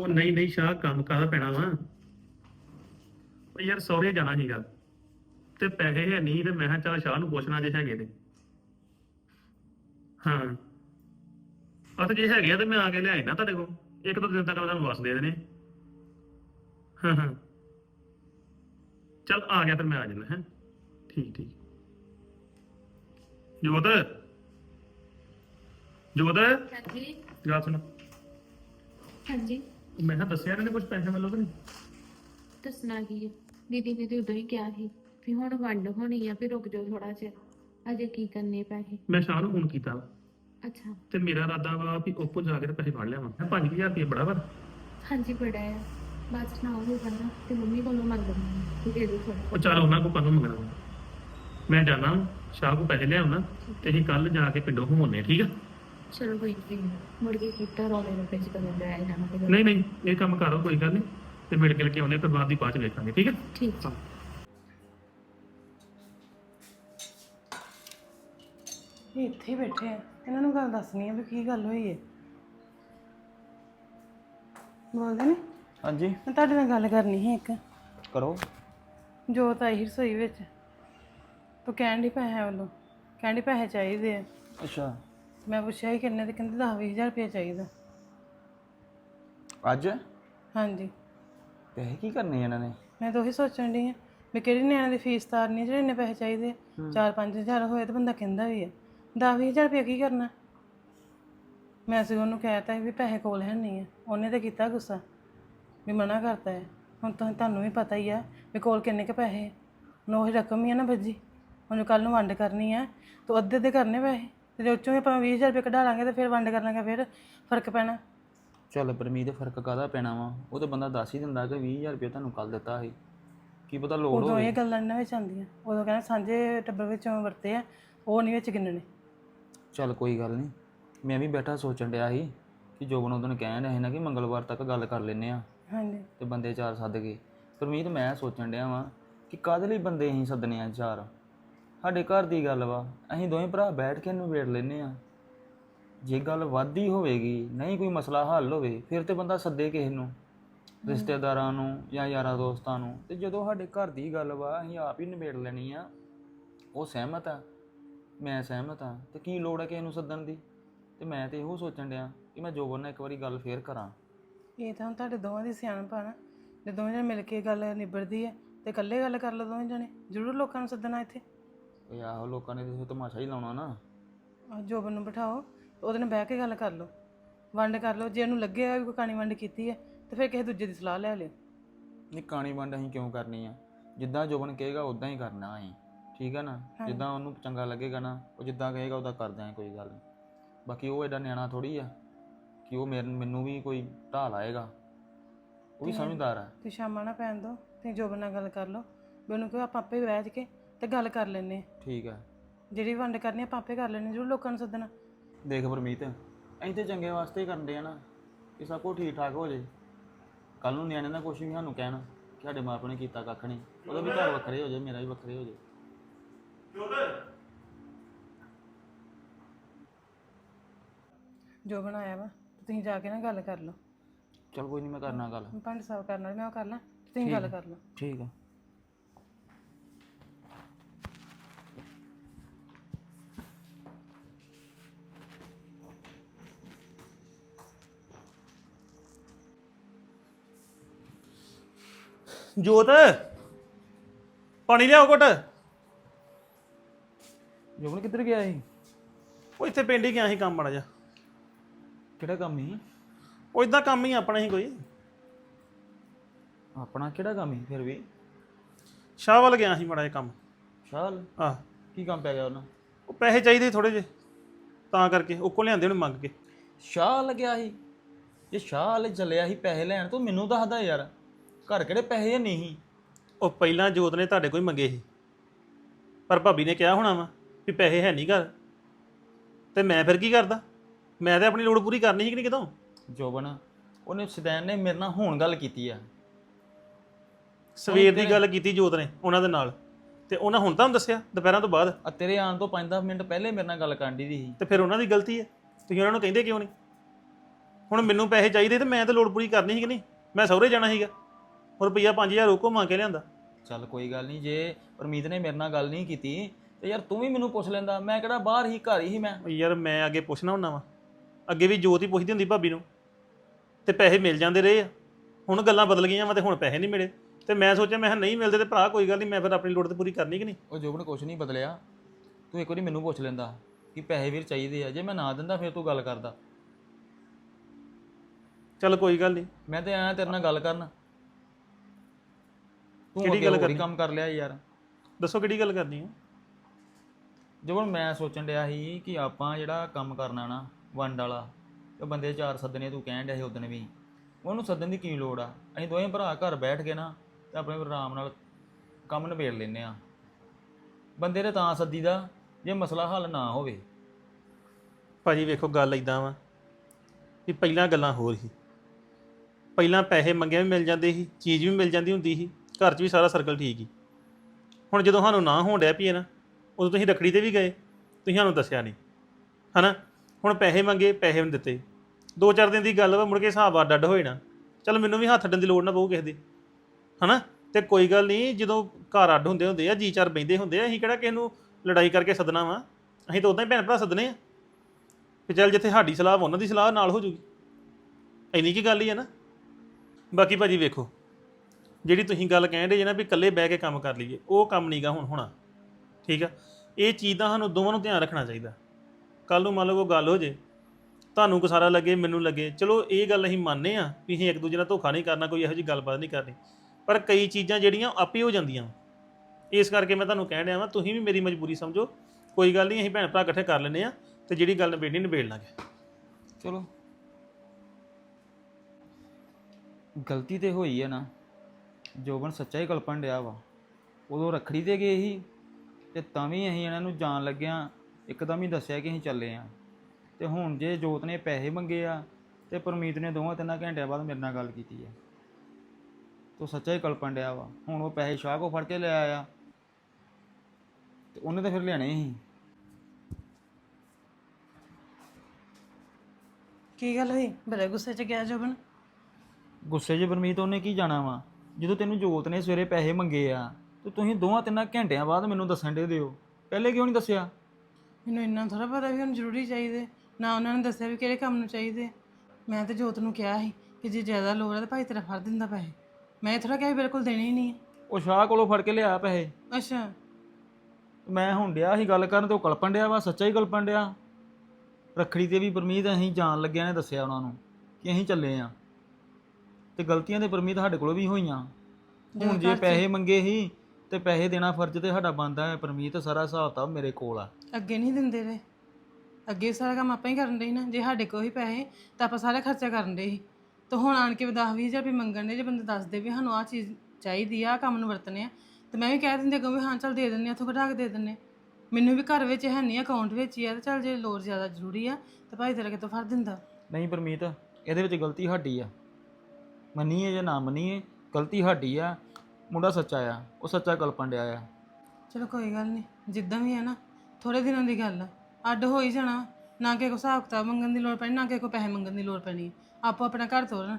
ਉਹ ਨਹੀਂ ਨਹੀਂ ਸ਼ਾਹ ਕੰਮ ਕਾਹਦਾ ਪੈਣਾ ਵਾ? ਉਹ ਯਾਰ ਸਹੁਰੇ ਜਾਣਾ ਸੀਗਾ ਤੇ ਪੈਸੇ ਹੈ ਨਹੀਂ ਤੇ ਮੈਂ ਕਿਹਾ ਚੱਲ ਸ਼ਾਹ ਨੂੰ ਪੁੱਛਣਾ ਜੇ ਹੈਗੇ ਤੇ। ਹਾਂ। ਆ ਤੇ ਜੇ ਹੈਗੇ ਆ ਤੇ ਮੈਂ ਆ ਕੇ ਲਿਆਈ ਨਾ ਤੁਹਾਡੇ ਕੋਲ। ਇੱਕ ਦੋ ਦਿਨ ਤੱਕ ਮੈਂ ਤੁਹਾਨੂੰ ਵਾਪਸ ਦੇ ਦੇਣੇ। ਹਾਂ ਹਾਂ। ਚੱਲ ਆ ਗਿਆ ਫਿਰ ਮੈਂ ਆ ਜਾਣਾ ਹੈ। ਠੀਕ ਠੀਕ। ਜੋਤ। ਜੋਤ। ਹਾਂਜੀ। ਗੱਲ ਸੁਣ। ਹਾਂਜੀ। ਮੈਂ ਕਿਹਾ ਦੱਸਿਆ ਇਹਨੇ ਕੁਝ ਪੈਸੇ ਵੱਲੋਂ ਕਿ ਨਹੀਂ ਦੱਸਣਾ ਕੀ ਹੈ ਦੀਦੀ ਨੇ ਤੇ ਉਦੋਂ ਹੀ ਕਿਹਾ ਸੀ ਵੀ ਹੁਣ ਵੰਡ ਹੋਣੀ ਆ ਵੀ ਰੁਕ ਜਾਓ ਥੋੜਾ ਚਿਰ ਅਜੇ ਕੀ ਕਰਨੇ ਪੈਸੇ? ਮੈਂ ਸ਼ਾਹ ਨੂੰ ਫੋਨ ਕੀਤਾ। ਅੱਛਾ। ਤੇ ਮੇਰਾ ਇਰਾਦਾ ਵਾ ਵੀ ਉੱਪਰ ਜਾ ਕੇ ਤੇ ਪੈਸੇ ਫੜ ਲਿਆਵਾਂ। ਮੈਂ 5000 ਰੁਪਏ ਬੜਾ ਵਾ। ਹਾਂਜੀ ਬੜਾ ਆ। ਬਸ ਨਾ ਹੋ ਜਾਣਾ ਤੇ ਮੰਮੀ ਕੋਲੋਂ ਮੰਗ ਲੈਣਾ ਕਿ ਦੇ ਦਿਓ ਥੋੜਾ ਉਹ ਚੱਲ ਉਹਨਾਂ ਕੋ ਕਦੋਂ ਮੰਗਣਾ ਵਾ। ਮੈਂ ਜਾਣਾ ਸ਼ਾਹ ਕੋ ਪੈਸੇ ਲਿਆਉਣਾ ਤੇ ਅਸੀਂ ਕੱਲ ਜਾ ਕੇ ਪਿੰਡੋਂ ਹੋਣੇ ਠੀਕ ਆ? ਚਲੋ ਕੋਈ ਨਹੀਂ ਮੁੜ ਕੇ ਕੀਤਾ ਰੋਲੇ ਰੋਲੇ ਚ ਕਦੋਂ ਲੈ ਜਾਣਾ ਤੇ ਨਹੀਂ ਨਹੀਂ ਇਹ ਕੰਮ ਕਰੋ ਕੋਈ ਗੱਲ ਨਹੀਂ ਤੇ ਮਿਲ ਗਿਲ ਕੇ ਆਉਣੇ ਫਿਰ ਬਾਅਦ ਦੀ ਬਾਅਦ ਚ ਵੇਖਾਂਗੇ ਠੀਕ ਆ ਠੀਕ। ਹੈ ਇਹ ਇੱਥੇ ਹੀ ਬੈਠੇ ਆ। ਇਹਨਾਂ ਨੂੰ ਗੱਲ ਦੱਸਣੀ ਆ ਵੀ ਕੀ ਗੱਲ ਹੋਈ ਹੈ ਬੋਲਦੇ ਨੇ? ਹਾਂਜੀ। ਮੈਂ ਤੁਹਾਡੇ ਨਾਲ ਗੱਲ ਕਰਨੀ ਸੀ ਇੱਕ। ਕਰੋ। ਜੋਤ ਆਈ ਸੀ ਰਸੋਈ ਵਿੱਚ। ਤੂੰ ਕਹਿਣ ਦੀ ਪੈਸੇ ਵੱਲੋਂ। ਕਹਿਣ ਦੀ ਪੈਸੇ ਚਾਹੀਦੇ ਆ। ਅੱਛਾ। ਮੈਂ ਪੁੱਛਿਆ ਸੀ ਕਿੰਨੇ ਤੇ ਕਹਿੰਦੇ 10 ਹਜ਼ਾਰ ਰੁਪਏ ਚਾਹੀਦਾ। ਅੱਜ? ਹਾਂਜੀ। ਪੈਸੇ ਕੀ ਕਰਨੇ ਇਹਨਾਂ ਨੇ? ਮੈਂ ਤਾਂ ਉਹੀ ਸੋਚਣ ਦੀ ਆ ਵੀ ਕਿਹੜੀ ਨਿਆਣੇ ਦੀ ਫੀਸ ਤਾਰਨੀ ਜਿਹੜੇ ਇੰਨੇ ਪੈਸੇ ਚਾਹੀਦੇ 4-5000 ਹੋਏ ਤਾਂ ਬੰਦਾ ਕਹਿੰਦਾ ਵੀ ਆ। 10000 ਰੁਪਏ ਕੀ ਕਰਨਾ? ਮੈਂ ਸੀ ਉਹਨੂੰ ਕਹਿਤਾ ਵੀ ਪੈਸੇ ਕੋਲ ਹੈ ਨਹੀਂ ਆ। ਉਹਨੇ ਤਾਂ ਕੀਤਾ ਗੁੱਸਾ ਵੀ ਮਨਾ ਕਰਤਾ ਹੈ। ਹੁਣ ਤਾਂ ਤੁਹਾਨੂੰ ਵੀ ਪਤਾ ਹੀ ਆ ਵੀ ਕੋਲ ਕਿੰਨੇ ਕ ਪੈਸੇ ਆ। ਹੁਣ ਉਹੀ ਰਕਮ ਹੀ ਆ ਨਾ ਬੱਜੀ। ਹੁਣ ਕੱਲ ਨੂੰ ਵੰਡ ਕਰਨੀ ਆ। ਤਾਂ ਅੱਧੇ ਦੇ ਕਰਨੇ ਪੈਸੇ। ਤੇ ਜੇ ਉੱਚੋਂ ਆਪਾਂ 20000 ਰੁਪਏ ਕਢਾ ਲਾਂਗੇ ਤੇ ਫਿਰ ਵੰਡ ਕਰ ਲਾਂਗੇ ਫਿਰ ਫ਼ਰਕ ਪੈਣਾ। ਚੱਲ ਪਰਮੀਤ ਫ਼ਰਕ ਕਾਦਾ ਪੈਣਾ ਵਾ? ਉਹ ਤਾਂ ਬੰਦਾ ਦੱਸ ਹੀ ਦਿੰਦਾ ਕਿ 20000 ਰੁਪਏ ਤੁਹਾਨੂੰ ਕੱਲ ਦਿੱਤਾ ਸੀ। ਕੀ ਪਤਾ ਲੋੜ ਉਦੋਂ ਹੋਵੇ। ਇਹ ਗੱਲਾਂ ਇਹਨਾਂ ਵਿੱਚ ਆਉਂਦੀਆਂ। ਉਦੋਂ ਕਹਿੰਦੇ ਸਾਂਝੇ ਟੱਬਰ ਵਿੱਚੋਂ ਵਰਤੇ ਆ ਉਹ ਨਹੀਂ ਵਿੱਚ ਗਿਣਨੇ। ਚੱਲ ਕੋਈ ਗੱਲ ਨਹੀਂ। ਮੈਂ ਵੀ ਬੈਠਾ ਸੋਚਣ ਡਿਆ ਸੀ ਕਿ ਜੋਬਨ ਉਹਦੋਂ ਕਹਿਣ ਡਿਆ ਸੀ ਨਾ ਕਿ ਮੰਗਲਵਾਰ ਤੱਕ ਗੱਲ ਕਰ ਲੈਨੇ ਆ ਹਾਂਜੀ। ਤੇ ਬੰਦੇ ਚਾਰ ਸੱਦ ਕੇ ਪਰਮੀਤ ਮੈਂ ਸੋਚਣ ਡਿਆ ਵਾਂ ਕਿ ਕਾਹਦੇ ਲਈ ਬੰਦੇ ਅਸੀਂ ਸੱਦਨੇ ਆ ਚਾਰ? ਸਾਡੇ ਘਰ ਦੀ ਗੱਲ ਵਾ। ਅਸੀਂ ਦੋਵੇਂ ਭਰਾ ਬੈਠ ਕੇ ਨਿਬੇੜ ਲੈਨੇ ਆ ਜੇ ਗੱਲ ਵੱਧਦੀ ਹੋਵੇਗੀ, ਨਹੀਂ ਕੋਈ ਮਸਲਾ ਹੱਲ ਹੋਵੇ, ਫਿਰ ਤੇ ਬੰਦਾ ਸੱਦੇ ਕਿਸੇ ਨੂੰ, ਰਿਸ਼ਤੇਦਾਰਾਂ ਨੂੰ ਜਾਂ ਯਾਰਾਂ ਦੋਸਤਾਂ ਨੂੰ। ਤੇ ਜਦੋਂ ਸਾਡੇ ਘਰ ਦੀ ਗੱਲ ਵਾ, ਅਸੀਂ ਆਪ ਹੀ ਨਿਬੇੜ ਲੈਣੀ ਆ। ਉਹ ਸਹਿਮਤ ਆ। ਮੈਂ ਸਹਿਮਤ ਆ। ਤੇ ਕੀ ਲੋੜ ਹੈ ਕਿਸੇ ਨੂੰ ਸੱਦਣ ਦੀ? ਤੇ ਮੈਂ ਤੇ ਇਹੋ ਸੋਚਣ ਡਿਆ ਕਿ ਮੈਂ ਜੋਬਨ ਨਾਲ ਇੱਕ ਵਾਰੀ ਗੱਲ ਫੇਰ ਕਰਾਂ। ਇਹ ਤਾਂ ਹੁਣ ਤੁਹਾਡੇ ਦੋਵਾਂ ਦੀ ਸਿਆਣਪ ਆ ਨਾ। ਜੇ ਦੋਵੇਂ ਜਣੇ ਮਿਲ ਕੇ ਗੱਲ ਨਿਬੜਦੀ ਹੈ ਤੇ ਇਕੱਲੇ ਗੱਲ ਕਰ ਲਓ ਦੋਵੇਂ ਜਣੇ। ਜ਼ਰੂਰ ਲੋਕਾਂ ਨੂੰ ਸੱਦਣਾ ਇੱਥੇ। ਉਹ ਆਹੋ ਲੋਕਾਂ ਨੇ ਤੇ ਤਮਾਸ਼ਾ ਹੀ ਲਾਉਣਾ ਨਾ। ਆਹ ਜੋਬਨ ਨੂੰ ਬਿਠਾਓ ਉਹਦੇ ਨਾਲ ਬਹਿ ਕੇ ਗੱਲ ਕਰ ਲਓ। ਵੰਡ ਕਰ ਲਓ ਜੇ ਉਹਨੂੰ ਲੱਗਿਆ ਵੀ ਕੋਈ ਕਹਾਣੀ ਵੰਡ ਕੀਤੀ ਹੈ ਤੇ ਫਿਰ ਕਿਸੇ ਦੂਜੇ ਦੀ ਸਲਾਹ ਲੈ ਲਿਓ। ਨਹੀਂ ਕਾਣੀ ਵੰਡ ਅਸੀਂ ਕਿਉਂ ਕਰਨੀ ਆ? ਜਿੱਦਾਂ ਜੋਬਨ ਕਹੇਗਾ ਉਦਾਂ ਹੀ ਕਰਨਾ ਅਸੀਂ। ਠੀਕ ਆ ਨਾ? ਜਿੱਦਾਂ ਉਹਨੂੰ ਚੰਗਾ ਲੱਗੇਗਾ ਨਾ ਉਹ ਜਿੱਦਾਂ ਕਹੇਗਾ ਉਦਾਂ ਕਰ ਦਿਆਂਗੇ ਕੋਈ ਗੱਲ ਨਹੀਂ। ਬਾਕੀ ਉਹ ਐਡਾ ਨਿਆਣਾ ਥੋੜੀ ਆ ਕਿ ਉਹ ਮੇਰੇ ਮੈਨੂੰ ਵੀ ਕੋਈ ਢਾਹ ਲਾਏਗਾ ਉਹ ਵੀ ਸਮਝਦਾਰ ਆ। ਤੇ ਸ਼ਾਮਾਂ ਨਾ ਪੈਣ ਦੋ ਤੇ ਜੋਬਨ ਨਾਲ ਗੱਲ ਕਰ ਲਓ। ਵੀ ਉਹਨੂੰ ਕਹੋ ਆਪਾਂ ਆਪੇ ਬੈਠ ਕੇ ਤੇ ਗੱਲ ਕਰ ਲੈਨੇ ਆ। ਠੀਕ ਆ। ਜਿਹੜੀ ਵੰਡ ਕਰਨੀ ਆਪਾਂ ਆਪੇ ਕਰ ਲੈਣੇ ਜ਼ਰੂਰ ਲੋਕਾਂ ਨੂੰ ਸੱਦਣਾ। ਦੇਖ ਪਰਮੀਤ ਅਸੀਂ ਤੇ ਚੰਗੇ ਵਾਸਤੇ ਹੀ ਕਰਨ ਦੇ ਆ ਨਾ। ਕਿ ਸਭ ਕੁਝ ਠੀਕ ਠਾਕ ਹੋ ਜੇ। ਕੱਲ ਨੂੰ ਨਿਆਣੇ ਦਾ ਕੁਛ ਵੀ ਸਾਨੂੰ ਕਹਿਣ ਕਿ ਸਾਡੇ ਮਾਪੇ ਨੇ ਕੀਤਾ ਕੱਖ ਨਹੀਂ। ਉਹਦਾ ਵੀ ਘਰ ਵੱਖਰੇ ਹੋ ਜਾਏ ਮੇਰਾ ਵੀ ਵੱਖਰੇ ਹੋ ਜਾਏ ਜੋਬਨ ਆਇਆ ਵਾ ਤੇ ਤੁਸੀਂ ਜਾ ਕੇ ਨਾ ਗੱਲ ਕਰ ਲਓ। ਚਲ ਕੋਈ ਨਹੀਂ ਮੈਂ ਕਰਨਾ ਗੱਲ। ਮੈਂ ਭਾਂਡੇ ਸਾਫ਼ ਕਰਨ ਵਾਲੀ ਮੈਂ ਉਹ ਕਰ ਲਾਂ ਤੇ ਤੁਸੀਂ ਗੱਲ ਕਰ ਲਓ। ਠੀਕ ਆ। ਜੋਤ ਪਾਣੀ ਲਿਆਓ ਘਟ। ਜੋਬਨ ਕਿੱਧਰ ਗਿਆ ਸੀ? ਉਹ ਇੱਥੇ ਪਿੰਡ ਹੀ ਗਿਆ ਸੀ ਕੰਮ ਮਾੜਾ ਜਿਹਾ। ਕਿਹੜਾ ਕੰਮ ਸੀ? ਉਹ ਇਦਾਂ ਕੰਮ ਹੀ ਆਪਣਾ ਹੀ ਕੋਈ। ਆਪਣਾ ਕਿਹੜਾ ਕੰਮ ਸੀ ਫਿਰ ਵੀ? ਸ਼ਾਹ ਵੱਲ ਗਿਆ ਸੀ ਮਾੜਾ ਜਿਹਾ ਕੰਮ। ਸ਼ਾਲ ਆਹ ਕੀ ਕੰਮ ਪੈ ਗਿਆ ਉਹਨਾਂ? ਉਹ ਪੈਸੇ ਚਾਹੀਦੇ ਥੋੜੇ ਜਿਹੇ ਤਾਂ ਕਰਕੇ। ਉਹ ਕੋ ਲਿਆਂਦੇ ਉਹਨੇ ਮੰਗ ਕੇ। ਸ਼ਾਹ ਲੱਗਿਆ ਸੀ? ਜੇ ਸ਼ਾਹ ਵਾਲੇ ਚੱਲਿਆ ਸੀ ਪੈਸੇ ਲੈਣ ਤੂੰ ਮੈਨੂੰ ਦੱਸਦਾ ਯਾਰ। ਘਰ ਕਿਹੜੇ ਪੈਸੇ ਨਹੀਂ? ਸੀ ਉਹ ਪਹਿਲਾਂ ਜੋਤ ਨੇ ਤੁਹਾਡੇ ਕੋਈ ਮੰਗੇ ਸੀ। ਪਰ ਭਾਬੀ ਨੇ ਕਿਹਾ ਹੋਣਾ ਵਾ ਵੀ ਪੈਸੇ ਹੈ ਨਹੀਂ ਘਰ। ਤੇ ਮੈਂ ਫਿਰ ਕੀ ਕਰਦਾ? ਮੈਂ ਤੇ ਆਪਣੀ ਲੋੜ ਪੂਰੀ ਕਰਨੀ ਸੀ ਕਿ ਨਹੀਂ ਕਿਤੋਂ? ਜੋਬਨ ਉਹਨੇ ਸਦੈਨ ਨੇ ਮੇਰੇ ਨਾਲ ਹੁਣ ਗੱਲ ਕੀਤੀ ਆ। ਸਵੇਰ ਦੀ ਗੱਲ ਕੀਤੀ ਜੋਤ ਨੇ ਉਹਨਾਂ ਦੇ ਨਾਲ। ਤੇ ਉਹਨਾਂ ਹੁਣ ਤੁਹਾਨੂੰ ਦੱਸਿਆ ਦੁਪਹਿਰਾਂ ਤੋਂ ਬਾਅਦ? ਆ ਤੇਰੇ ਆਉਣ ਤੋਂ 5-10 ਮਿੰਟ ਪਹਿਲੇ ਮੇਰੇ ਨਾਲ ਗੱਲ ਕਰਨ ਦੀ ਸੀ। ਤੇ ਫਿਰ ਉਹਨਾਂ ਦੀ ਗਲਤੀ ਹੈ। ਤੁਸੀਂ ਉਹਨਾਂ ਨੂੰ ਕਹਿੰਦੇ ਕਿਉਂ ਨਹੀਂ? ਹੁਣ ਮੈਨੂੰ ਪੈਸੇ ਚਾਹੀਦੇ ਤੇ ਮੈਂ ਤਾਂ ਲੋੜ ਪੂਰੀ ਕਰਨੀ ਸੀ ਕਿ ਨਹੀਂ? ਮੈਂ ਸਹੁਰੇ ਜਾਣਾ ਸੀਗਾ। ਹੁਣ ਰੁਪਈਆ 5000 ਰੋਕੋ ਮੰਗ ਕੇ ਲਿਆਂਦਾ। ਚੱਲ ਕੋਈ ਗੱਲ ਨਹੀਂ ਜੇ ਪਰਮੀਤ ਨੇ ਮੇਰੇ ਨਾਲ ਗੱਲ ਨਹੀਂ ਕੀਤੀ ਤੇ ਯਾਰ ਤੂੰ ਵੀ ਮੈਨੂੰ ਪੁੱਛ ਲੈਂਦਾ ਮੈਂ ਕਿਹੜਾ ਬਾਹਰ ਹੀ ਘਰ ਹੀ ਮੈਂ। ਉਹ ਯਾਰ ਮੈਂ ਅੱਗੇ ਪੁੱਛਣਾ ਹੁੰਦਾ ਵਾ। ਅੱਗੇ ਵੀ ਜੋਤ ਹੀ ਪੁੱਛਦੀ ਹੁੰਦੀ ਭਾਬੀ ਨੂੰ ਤੇ ਪੈਸੇ ਮਿਲ ਜਾਂਦੇ ਰਹੇ ਆ। ਹੁਣ ਗੱਲਾਂ ਬਦਲ ਗਈਆਂ ਵਾ ਤੇ ਹੁਣ ਪੈਸੇ ਨਹੀਂ ਮਿਲੇ। ਤੇ ਮੈਂ ਸੋਚਿਆ ਮੈਂ ਕਿਹਾ ਨਹੀਂ ਮਿਲਦੇ ਤੇ ਭਰਾ ਕੋਈ ਗੱਲ ਨਹੀਂ ਮੈਂ ਫਿਰ ਆਪਣੀ ਲੋੜ ਤੇ ਪੂਰੀ ਕਰਨੀ ਕਿ ਨਹੀਂ? ਉਹ ਜੋਬਨ ਕੁਛ ਨਹੀਂ ਬਦਲਿਆ ਤੂੰ ਇੱਕ ਵਾਰੀ ਮੈਨੂੰ ਪੁੱਛ ਲੈਂਦਾ ਕਿ ਪੈਸੇ ਵੀਰ ਚਾਹੀਦੇ ਆ ਜੇ ਮੈਂ ਨਾ ਦਿੰਦਾ ਫਿਰ ਤੂੰ ਗੱਲ ਕਰਦਾ। ਚੱਲ ਕੋਈ ਗੱਲ ਨਹੀਂ। ਮੈਂ ਤੇ ਆਇਆ ਤੇਰੇ ਨਾਲ ਗੱਲ ਕਰਨ। ਤੂੰ ਕਿਹੜੀ ਗੱਲ ਕਰਨੀ? ਕੰਮ ਕਰ ਲਿਆ ਯਾਰ। ਦੱਸੋ ਕਿਹੜੀ ਗੱਲ ਕਰਨੀ ਹੈ ਜਬਨ ਮੈਂ ਸੋਚਣ ਡਿਆ ਸੀ ਕਿ ਆਪਾਂ ਜਿਹੜਾ ਕੰਮ ਕਰਨਾ ਨਾ ਵੰਡ ਵਾਲਾ ਤੇ ਬੰਦੇ ਚਾਰ ਸੱਦਣੇ ਤੂੰ ਕਹਿਣ ਡਿਆ ਸੀ ਉਦਣ ਵੀ। ਉਹਨੂੰ ਸੱਦਣ ਦੀ ਕੀ ਲੋੜ ਆ? ਅਸੀਂ ਦੋਵੇਂ ਭਰਾ ਘਰ ਬੈਠ ਕੇ ਨਾ ਤੇ ਆਪਣੇ ਆਰਾਮ ਨਾਲ ਕੰਮ ਨਿਬੇੜ ਲੈਨੇ ਆ। ਬੰਦੇ ਦੇ ਤਾਂ ਸੱਦੀਦਾ ਜੇ ਮਸਲਾ ਹੱਲ ਨਾ ਹੋਵੇ। ਭਾਜੀ ਵੇਖੋ ਗੱਲ ਇਦਾਂ ਵਾ ਵੀ ਪਹਿਲਾਂ ਗੱਲਾਂ ਹੋਰ ਸੀ। ਪਹਿਲਾਂ ਪੈਸੇ ਮੰਗਿਆ ਵੀ ਮਿਲ ਜਾਂਦੇ ਸੀ ਚੀਜ਼ ਵੀ ਮਿਲ ਜਾਂਦੀ ਹੁੰਦੀ ਸੀ। ਘਰ 'ਚ ਵੀ ਸਾਰਾ ਸਰਕਲ ਠੀਕ ਸੀ ਹੁਣ ਜਦੋਂ ਸਾਨੂੰ ਨਾ ਹੋਣ ਡਿਆ ਪਈ ਨਾ, ਉਦੋਂ ਤੁਸੀਂ ਰੱਖੜੀ ਤੇ ਵੀ ਗਏ, ਤੁਸੀਂ ਸਾਨੂੰ ਦੱਸਿਆ ਨਹੀਂ। ਹਨਾ? ਹੁਣ ਪੈਸੇ ਮੰਗੇ, ਪੈਸੇ ਵੀ ਨਹੀਂ ਦਿੱਤੇ। ਦੋ ਚਾਰ ਦਿਨ ਦੀ ਗੱਲ ਵਾ, ਮੁੜ ਕੇ ਹਿਸਾਬ ਅੱਡ ਅੱਡ ਹੋਏ ਨਾ। ਚਲ ਮੈਨੂੰ ਵੀ ਹੱਥ ਅੱਡਣ ਦੀ ਲੋੜ ਨਾ ਪਊ ਕਿਸੇ ਦੀ। ਹਨਾ? ਤੇ ਕੋਈ ਗੱਲ ਨਹੀਂ, ਜਦੋਂ ਘਰ ਅੱਡ ਹੁੰਦੇ ਹੁੰਦੇ ਆ, ਜੀ ਚਾਰ ਬੈਂਦੇ ਹੁੰਦੇ ਆ, ਅਸੀਂ ਕਿਹੜਾ ਕਿਸੇ ਨੂੰ ਲੜਾਈ ਕਰਕੇ ਸੱਦਣਾ ਵਾ? ਅਸੀਂ ਤਾਂ ਉਦਾਂ ਹੀ ਭੈਣ ਭਰਾ ਸੱਦਣੇ ਆ। ਕਿ ਚੱਲ ਜਿੱਥੇ ਸਾਡੀ ਸਲਾਹ ਉਹਨਾਂ ਦੀ ਸਲਾਹ ਨਾਲ ਹੋ ਜੂਗੀ। ਇੰਨੀ ਕੀ ਗੱਲ ਹੀ ਹੈ ਨਾ। ਬਾਕੀ ਭਾਜੀ ਵੇਖੋ। ਜਿਹੜੀ ਤੁਸੀਂ ਗੱਲ ਕਹਿੰਦੇ ਜੇ ਨਾ ਵੀ ਇਕੱਲੇ ਬਹਿ ਕੇ ਕੰਮ ਕਰ ਲਈਏ, ਉਹ ਕੰਮ ਨਹੀਂਗਾ ਹੁਣ ਹੋਣਾ। ਠੀਕ ਆ? ਇਹ ਚੀਜ਼ ਦਾ ਸਾਨੂੰ ਦੋਵਾਂ ਨੂੰ ਧਿਆਨ ਰੱਖਣਾ ਚਾਹੀਦਾ। ਕੱਲ ਨੂੰ ਮੰਨ ਲਓ ਕੋਈ ਗੱਲ ਹੋ ਜੇ, ਤੁਹਾਨੂੰ ਕੋ ਲੱਗੇ, ਮੈਨੂੰ ਲੱਗੇ, ਚਲੋ ਇਹ ਗੱਲ ਅਸੀਂ ਮੰਨਦੇ ਆ ਵੀ ਅਸੀਂ ਇੱਕ ਦੂਜੇ ਨਾਲ ਧੋਖਾ ਨਹੀਂ ਕਰਨਾ, ਕੋਈ ਇਹੋ ਜਿਹੀ ਗੱਲਬਾਤ ਨਹੀਂ ਕਰਨੀ। ਪਰ ਕਈ ਚੀਜ਼ਾਂ ਜਿਹੜੀਆਂ ਆਪੇ ਹੋ ਜਾਂਦੀਆਂ। ਇਸ ਕਰਕੇ ਮੈਂ ਤੁਹਾਨੂੰ ਕਹਿਣ ਡਿਆ ਵਾਂ, ਤੁਸੀਂ ਵੀ ਮੇਰੀ ਮਜਬੂਰੀ ਸਮਝੋ। ਕੋਈ ਗੱਲ ਨਹੀਂ ਅਸੀਂ ਭੈਣ ਭਰਾ ਇਕੱਠੇ ਕਰ ਲੈਂਦੇ ਆ ਤੇ ਜਿਹੜੀ ਗੱਲ ਨਿਬੇੜਨੀ ਨਿਬੇੜ ਲਾਂਗੇ। ਚਲੋ। ਗਲਤੀ ਤੇ ਹੋਈ ਹੈ ਨਾ। ਜੋਬਨ ਸੱਚਾ ਹੀ ਕਲਪਣ ਡਿਆ ਵਾ। ਉਦੋਂ ਰਖੜੀ ਤੇ ਗਏ ਸੀ ਤੇ ਤਾਂ ਵੀ ਅਸੀਂ ਇਹਨਾਂ ਨੂੰ ਜਾਣ ਲੱਗਿਆ ਇੱਕਦਮ ਹੀ ਦੱਸਿਆ ਕਿ ਅਸੀਂ ਚੱਲੇ ਆ। ਤੇ ਹੁਣ ਜੇ ਜੋਤ ਨੇ ਪੈਸੇ ਮੰਗੇ ਆ ਤੇ ਪਰਮੀਤ ਨੇ ਦੋਵਾਂ ਤਿੰਨਾਂ ਘੰਟਿਆਂ ਬਾਅਦ ਮੇਰੇ ਨਾਲ ਗੱਲ ਕੀਤੀ ਹੈ ਤੋ ਸੱਚਾ ਹੀ ਕਲਪਣ ਡਿਆ ਵਾ। ਹੁਣ ਉਹ ਪੈਸੇ ਸ਼ਾਹ ਕੋ ਫੜ ਕੇ ਲੈ ਆਇਆ ਤੇ ਉਹਨੇ ਤਾਂ ਫਿਰ ਲਿਆਣੇ ਸੀ ਕੀ ਗੱਲ ਹੋਈ? ਬੜੇ ਗੁੱਸੇ 'ਚ ਗਿਆ ਜੋਬਨ? ਗੁੱਸੇ 'ਚ ਪਰਮੀਤ ਉਹਨੇ ਕੀ ਜਾਣਾ ਵਾ? ਜਦੋਂ ਤੈਨੂੰ ਜੋਤ ਨੇ ਸਵੇਰੇ ਪੈਸੇ ਮੰਗੇ ਆ ਤੇ ਤੁਸੀਂ ਦੋਵਾਂ ਤਿੰਨਾਂ ਘੰਟਿਆਂ ਬਾਅਦ ਮੈਨੂੰ ਦੱਸਣ ਦੇ ਦਿਓ। ਪਹਿਲੇ ਕਿਉਂ ਨਹੀਂ ਦੱਸਿਆ? ਮੈਨੂੰ ਇੰਨਾ ਥੋੜਾ ਪਤਾ ਵੀ ਹੁਣ ਜ਼ਰੂਰੀ ਚਾਹੀਦੇ ਨਾ ਉਹਨਾਂ ਨੇ ਦੱਸਿਆ ਵੀ ਕਿਹੜੇ ਕੰਮ ਨੂੰ ਚਾਹੀਦੇ। ਮੈਂ ਤੇ ਜੋਤ ਨੂੰ ਕਿਹਾ ਸੀ ਕਿ ਜੇ ਜ਼ਿਆਦਾ ਲੋੜ ਹੈ ਤਾਂ ਭਾਈ ਤੇਰਾ ਫੜ ਦਿੰਦਾ ਪੈਸੇ। ਮੈਂ ਥੋੜਾ ਕਿਹਾ ਵੀ ਬਿਲਕੁਲ ਦੇਣੇ ਹੀ ਨਹੀਂ ਹੈ। ਉਹ ਸ਼ਾਹ ਕੋਲੋਂ ਫੜ ਕੇ ਲਿਆ ਪੈਸੇ। ਅੱਛਾ। ਮੈਂ ਹੁਣ ਡਿਆ ਸੀ ਗੱਲ ਕਰਨ ਤੇ ਉਹ ਕਲਪਣ ਡਿਆ ਵਾ ਸੱਚਾ ਹੀ ਕਲਪਣ ਡਿਆ। ਰੱਖੜੀ ਤੇ ਵੀ ਪਰਮੀਤ ਅਸੀਂ ਜਾਣ ਲੱਗਿਆ ਨੇ ਦੱਸਿਆ ਉਹਨਾਂ ਨੂੰ ਕਿ ਅਸੀਂ ਚੱਲੇ ਆ। ਤੇ ਗਲਤੀਆਂ ਤੇ ਪਰਮੀਤ ਸਾਡੇ ਕੋਲੋਂ ਵੀ ਹੋਈਆਂ। ਹੁਣ ਜੇ ਪੈਸੇ ਮੰਗੇ ਸੀ ਤੇ ਪੈਸੇ ਦੇਣਾ ਫਰਜ਼ ਤੇ ਸਾਡਾ ਬਣਦਾ ਹੈ। ਪਰਮੀਤ ਸਾਰਾ ਹਿਸਾਬ ਤਾਂ ਮੇਰੇ ਕੋਲ ਆ। ਅੱਗੇ ਨਹੀਂ ਦਿੰਦੇ ਰਹੇ ਅੱਗੇ ਸਾਰਾ ਕੰਮ ਆਪਾਂ ਹੀ ਕਰਨ ਦੇ ਨਾ। ਜੇ ਸਾਡੇ ਕੋਲ ਹੀ ਪੈਸੇ ਤਾਂ ਆਪਾਂ ਸਾਰਾ ਖਰਚਾ ਕਰਨ ਦੇ ਸੀ। ਤਾਂ ਹੁਣ ਆਣ ਕੇ 10 20000 ਰੁਪਏ ਮੰਗਣ ਦੇ ਜੇ ਬੰਦੇ ਦੱਸਦੇ ਵੀ ਸਾਨੂੰ ਆਹ ਚੀਜ਼ ਚਾਹੀਦੀ ਆ ਆਹ ਕੰਮ ਨੂੰ ਵਰਤਨੇ ਆ। ਤੇ ਮੈਂ ਵੀ ਕਹਿ ਦਿੰਦੇ ਅੱਗੋਂ ਵੀ ਹਾਂ ਚੱਲ ਦੇ ਦਿੰਨੇ ਆ ਉੱਥੋਂ ਘਟਾ ਕੇ ਦੇ ਦਿੰਨੇ ਮੈਨੂੰ ਵੀ ਘਰ ਵਿੱਚ ਹੈ ਨਹੀਂ ਅਕਾਊਂਟ ਵਿੱਚ ਹੀ ਆ ਤੇ ਚੱਲ ਜੇ ਲੋੜ ਜ਼ਿਆਦਾ ਜ਼ਰੂਰੀ ਆ ਤਾਂ ਭਾਈ ਤੇਰਾ ਕਿਤੋਂ ਫੜ ਦਿੰਦਾ? ਨਹੀਂ ਪਰਮੀਤ ਇਹਦੇ ਵਿੱਚ ਗਲਤੀ ਸਾਡੀ ਆ। ਮੰਨੀਏ ਜਾਂ ਨਾ ਮੰਨੀਏ, ਗਲਤੀ ਸਾਡੀ ਆ, ਮੁੰਡਾ ਸੱਚਾ ਆ, ਉਹ ਸੱਚਾ ਕਲਪਣ ਡਿਆ ਆ। ਚਲੋ ਕੋਈ ਗੱਲ ਨਹੀਂ ਜਿੱਦਾਂ ਵੀ ਹੈ ਨਾ ਥੋੜੇ ਦਿਨਾਂ ਦੀ ਗੱਲ ਆ। ਅੱਡ ਹੋ ਹੀ ਜਾਣਾ ਨਾ ਕਿ ਕੋਈ ਹਿਸਾਬ ਕਿਤਾਬ ਮੰਗਣ ਦੀ ਲੋੜ ਪੈਣੀ, ਨਾ ਕਿ ਕੋ ਪੈਸੇ ਮੰਗਣ ਦੀ ਲੋੜ ਪੈਣੀ ਆਪੋ ਆਪਣਾ ਘਰ ਤੋਰਨ।